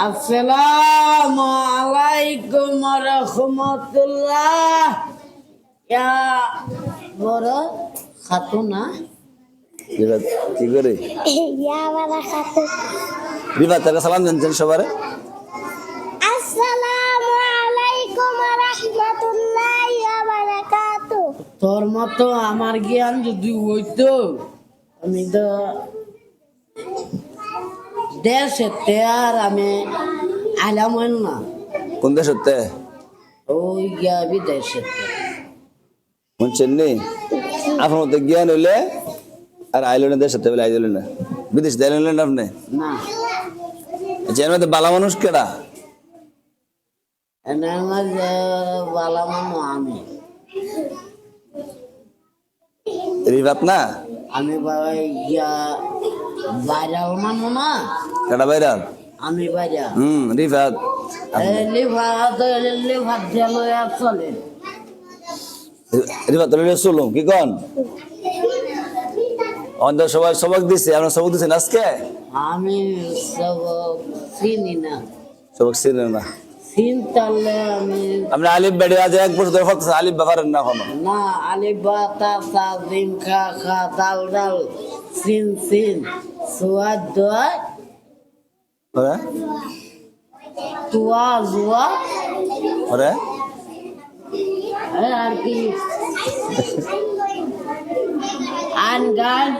আসসালামু আলাইকুম রহমতুল্লাহ ইয়া বড় খাতুনা রিফাত কি করে Ya barakatuh. রিফাত তাকে সালাম জানছেন সবার Assalamualaikum warahmatullahi wabarakatuh. তোর মতো আমার জ্ঞান যদি হইতো আমি তো দেশেতে আর আমি হইল না। কোন দেশ হতে ওই গিয়া বিদেশেতে শুনছেন নি? আপনার মধ্যে জ্ঞান হইলে আর আইলো না দেশ বলে আইল না। বিদেশ দিলেন না আপনি? না। আচ্ছা এর মধ্যে বালা মানুষ কেডা? এনে আমার বালা মানু আমি। রিফাত না? আমি বাবা গিয়া বাইরাল মানু? না কেডা বাইরাল আমি বাইরা হুম রিফাত। লিভার লিভার জেল চলে। রিফাত লইলে চলুম কি কন? আমাদের সবাই সবক দিছে আপনার সবক দিছেন আজকে? আমি সব চিনি না। সবক ছিলেন না। চিনতালে আমি আপনি আলিফ বেড়ে আজ এক বছর ধরে ফক্ত আলিফ ব্যাপারেন না এখনও। না আলি বাতা তা দিন খা খা দাল ডাল সিন সিন সুয়াদ দোয়া ওরে তুয়া জুয়া ওরে আর কি আন গান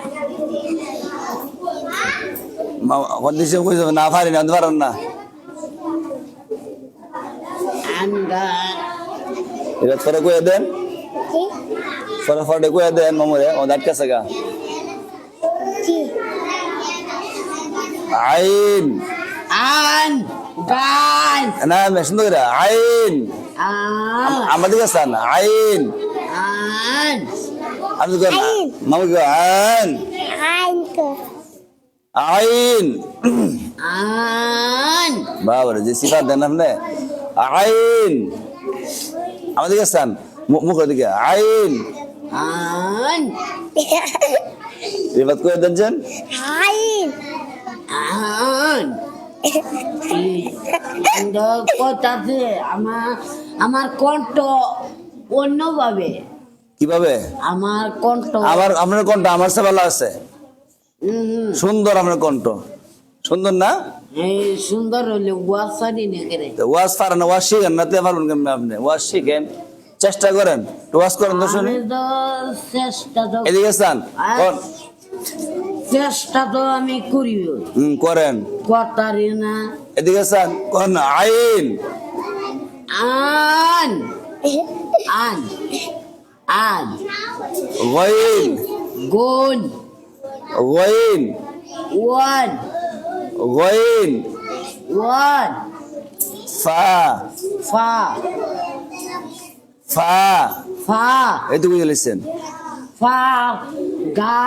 কন্ডিশন কইছে না পারি না পারেন না আন গান এবার পরে কয়ে দেন পরে ফটে কয়ে দেন মামুরে ও দাঁত কাছে গা আইন আন গান না আমি সুন্দর করে আইন আন আমাদের কাছে না আইন আন আমি না মামু কি আইন আইন আন বাবা যে সিফাত দেন আপনি আইন আমাদের কাছে মুখের দিকে আইন আন এবার কয়ে দেন Ain. কথাতে আমার আমার কণ্ঠ অন্যভাবে। কীভাবে? আমার কণ্ঠ আমার আপনার কণ্ঠ আমার সে ভালো আছে। সুন্দর আপনার কণ্ঠ। সুন্দর না? এই সুন্দর হলে ওয়াজ পারেন না ওয়াজ শিখেন না তে পারবেন কেমন আপনি? ওয়াজ শিখেন চেষ্টা করেন। তো ওয়াজ করেন তো শুনি। চেষ্টা এদিকে চেষ্টা তো আমি করি হুম করেন। কথারি না। এদিকে চান কোন আইন। আন আন আন গইন। গুণ গইন। ওয়ান। গইন। ওয়ান। ফা। ফা। ফা। ফা। এটুকু লিখছেন। ফা। গা।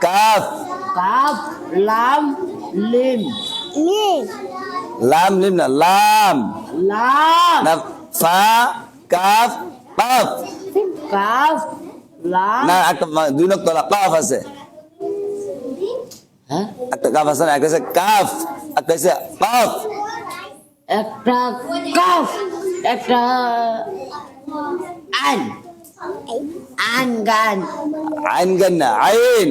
কাফ কাপ লাম লিম Mim. লাম লিম না লাম লাম না ফা কাফ কাফ কাপ লাম না একটা মা- দুই নক্ত কাফ আছে হ্যাঁ একটা কাফ আছে না একটা আছে কাফ একটা আছে কাফ একটা কাপ একটা আন আন গান আইন গান না আইন আন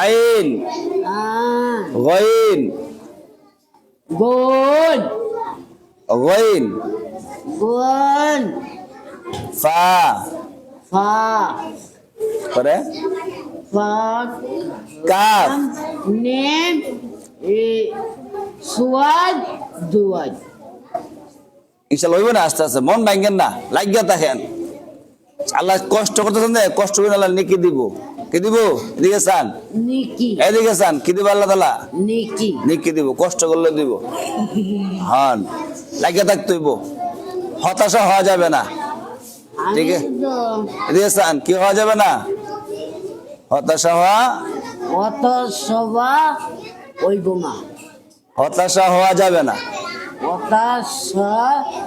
আইন। গইন। গুণ গইন। গুণ ফা। ফা। করে। ফা। কাফ। নেম এ সুয়াদ দুয়াদ। ইনশাল্লাহ হইব না আস্তে আস্তে। মন ভাঙ্গেন না লাগিয়া থাকেন। আল্লাহ কষ্ট করতেছেন কষ্ট করে আল্লাহ নেকি দিব। কি দিব? এদিকে চান। নিকি। এদিকে চান। কি দিব আল্লাহ তালা? নিকি। দিব কষ্ট করলে দিব। হন লাগিয়া থাকতে হইব হতাশা হওয়া যাবে না। ঠিক আছে। এদিকে চান। কি হওয়া যাবে না? হতাশা হওয়া সভা ওইব না। হতাশা হওয়া যাবে না। অত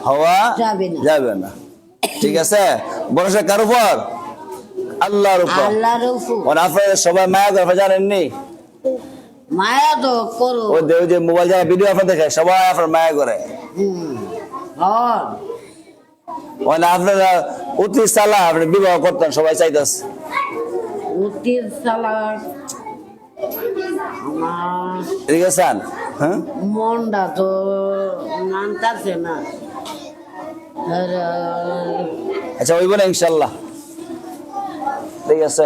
হওয়া যাবে না। যাবে না। ঠিক আছে? ভরসা কার উপর? আল্লাহর উপর। আল্লাহর উপর। আর সবাই মায়া গল্প জানেননি? মায়া তো করো। ওই যে- যে মোবাইল যারা ভিডিও আপনার দেখে সবাই আপনার মায়া করে। মানে আপনারা অতি চালা আপনি বিবাহ করতেন সবাই চাইতেছে। আমার এদিকে হ্যাঁ? মনটা তো নামতাছে না। আচ্ছা ওইব না ইনশাল্লাহ। ঠিক আছে।